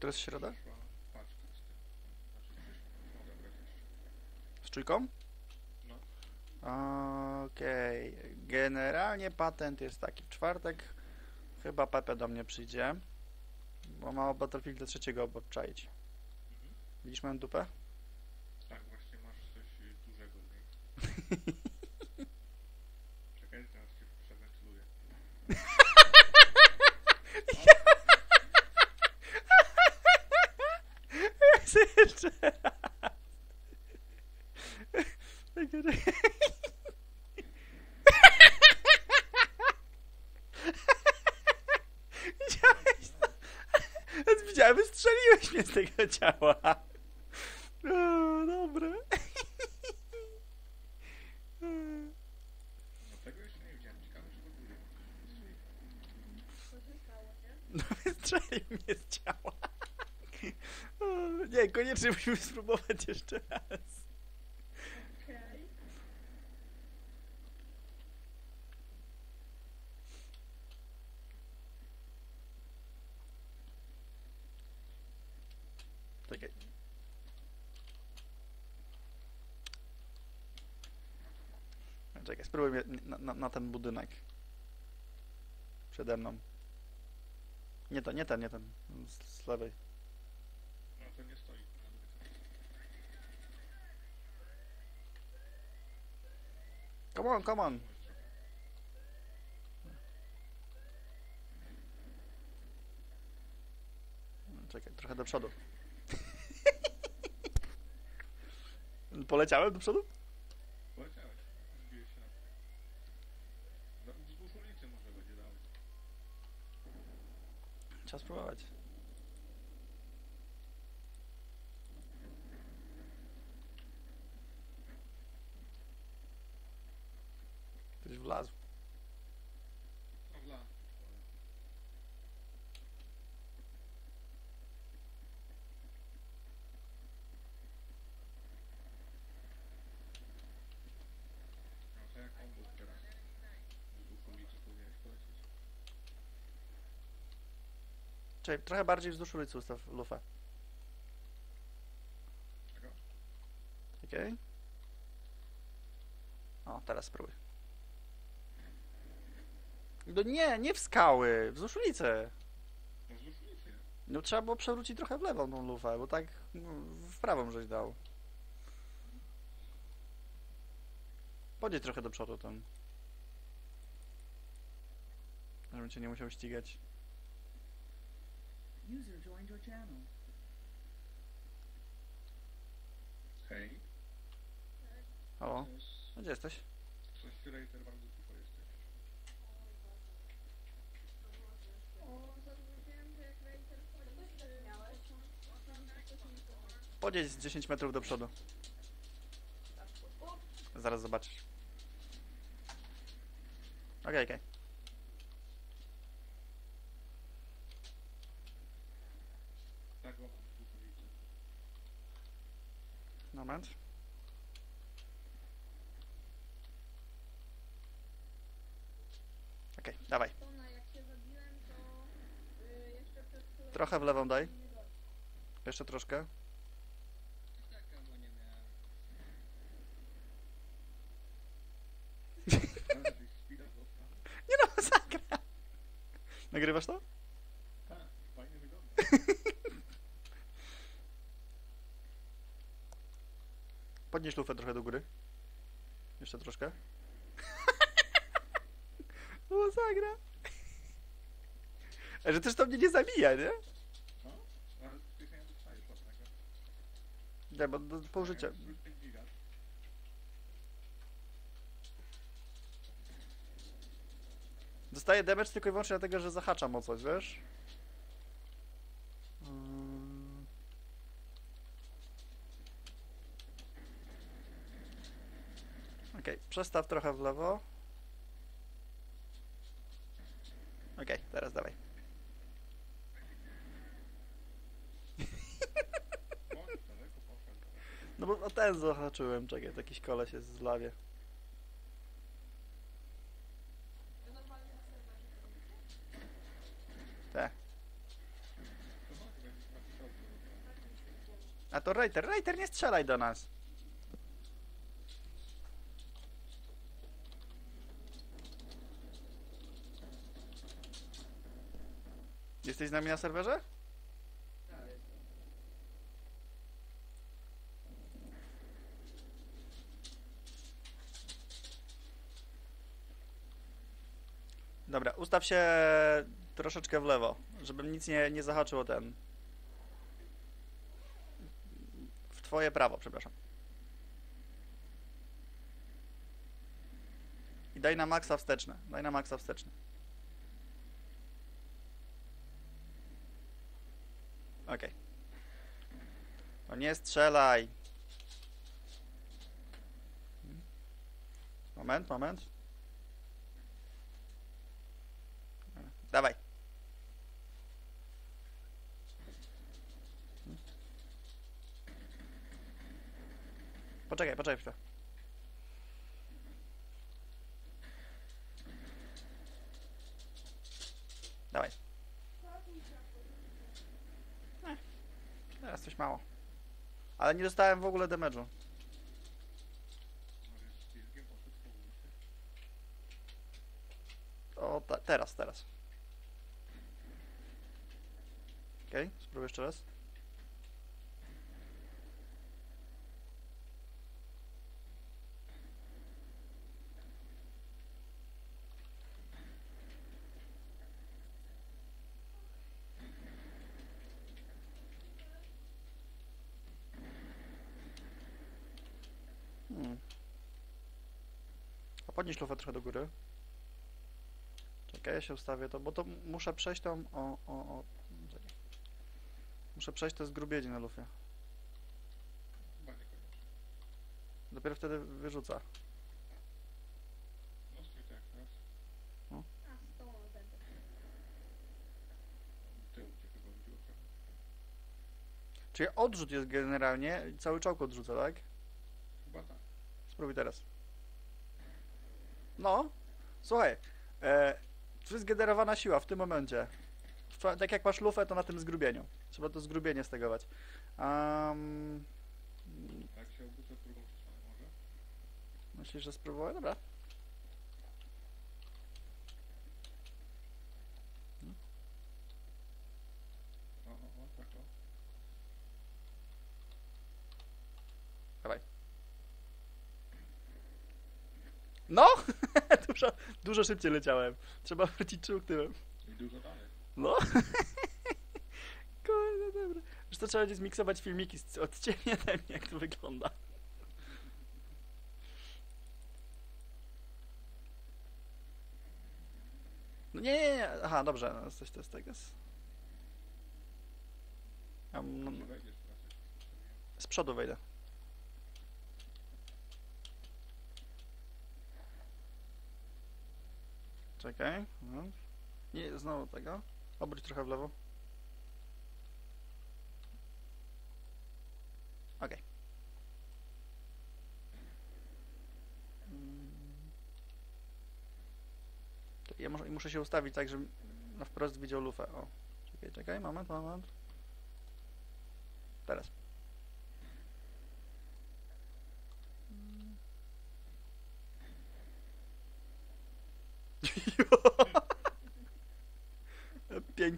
To jest środa? Z czujką? No. Okej. Generalnie patent jest taki. W czwartek chyba Pepe do mnie przyjdzie. Bo ma o Battlefielda trzeciego obczaić. Mhm. Widzisz moją dupę? Tak, właśnie masz coś dużego w niej. Czekaj, teraz cię przewentyluję. Jeszcze raz. Widziałeś to? Widziałem, wystrzeliłeś mnie z tego ciała. O, dobre. No wystrzelił mnie z ciała. Koniecznie musimy spróbować jeszcze raz. Okej. Czekaj. Czekaj, spróbuj mnie na, na, na ten budynek. Przede mną. Nie ten, nie ten, nie ten. Z, z lewej. No to nie Come on, come on. Czekaj, trochę do przodu. Poleciałem do przodu? Poleciałeś. Zbiłeś się na... No, Wzdłuż ulicy może będzie dalej. Trzeba spróbować. Ktoś wlazł. No w las. No to jak on był teraz? Wzdłuż ulicy powinieneś polecieć. Czekaj, trochę bardziej wzdłuż ulicy ustaw lufę. Okej. O, teraz spróbuj. No nie, nie w skały, wzdłuż ulicy. No wzdłuż ulicy. No trzeba było przewrócić trochę w lewą tą lufę, bo tak no, w prawą żeś dał. Podjedź trochę do przodu tam. Żebym cię nie musiał ścigać. User joined your channel. Hej. Halo? Gdzie jesteś? coś Razer bardzo cicho jesteś. Podjedź z 10 metrów do przodu. Zaraz zobaczysz. Okej, okej. Tak, łapam wzdłuż ulicy. Moment. Okej, dawaj. Y, przez chwilę Trochę w lewą daj. Jeszcze troszkę. Nie no, masakra. Nagrywasz to? Tak, fajnie wygląda. Podnieś lufę trochę do góry. Jeszcze troszkę. Masakra. A że też to mnie nie zabija, nie? No, nie bo do pół życia. Zrób ten gigant. Dostaję damage tylko i wyłącznie dlatego, że zahaczam o coś, wiesz? Okej, przestaw trochę w lewo. Okej, teraz dawaj. No bo o ten zahaczyłem, czekaj, jakiś koleś jest w lawie. Będzie A to Reiter. Reiter, nie strzelaj do nas. Jesteś z nami na serwerze? Dobra, ustaw się troszeczkę w lewo, żebym nic nie, nie zahaczył o ten. W twoje prawo, przepraszam. I daj na maksa wsteczne. Daj na maksa wsteczne. Okej. No nie strzelaj. Moment, moment. Dawaj. Poczekaj, poczekaj. Dawaj. Ech, Teraz coś mało. Ale nie dostałem w ogóle damage'u. O, teraz, teraz. Okej, spróbuję jeszcze raz. Hmm. A podnieś lufę trochę do góry. Czekaj, ja się ustawię to, bo to muszę przejść tą... O, o, o. Muszę przejść to zgrubienie na lufie. Dopiero wtedy wyrzuca. No. Czyli odrzut jest generalnie, cały czołg odrzuca, tak? Chyba tak. Spróbuj teraz. No, słuchaj, e, tu jest generowana siła w tym momencie. Tak jak masz lufę, to na tym zgrubieniu. Trzeba to zgrubienie stegować. Um, Tak się obrócę w drugą stronę może. myślisz, że spróbuję? Dobra. No! Dużo, dużo szybciej leciałem. Trzeba wrócić czuł tyłem. I dużo dalej. No. Kurde, dobra. Już to trzeba będzie zmiksować filmiki z odcieniem, jak to wygląda. No nie, nie, nie. Aha, dobrze. No, coś to tego. z- Ja, no, ustawiłem. z przodu wejdę. Czekaj. No. Nie, znowu tego. Obróć trochę w lewo. Okej. Mm. Ja muszę, muszę się ustawić tak, żebym na wprost widział lufę. O. Czekaj, czekaj, moment, moment. Teraz. 哟，呃，变个。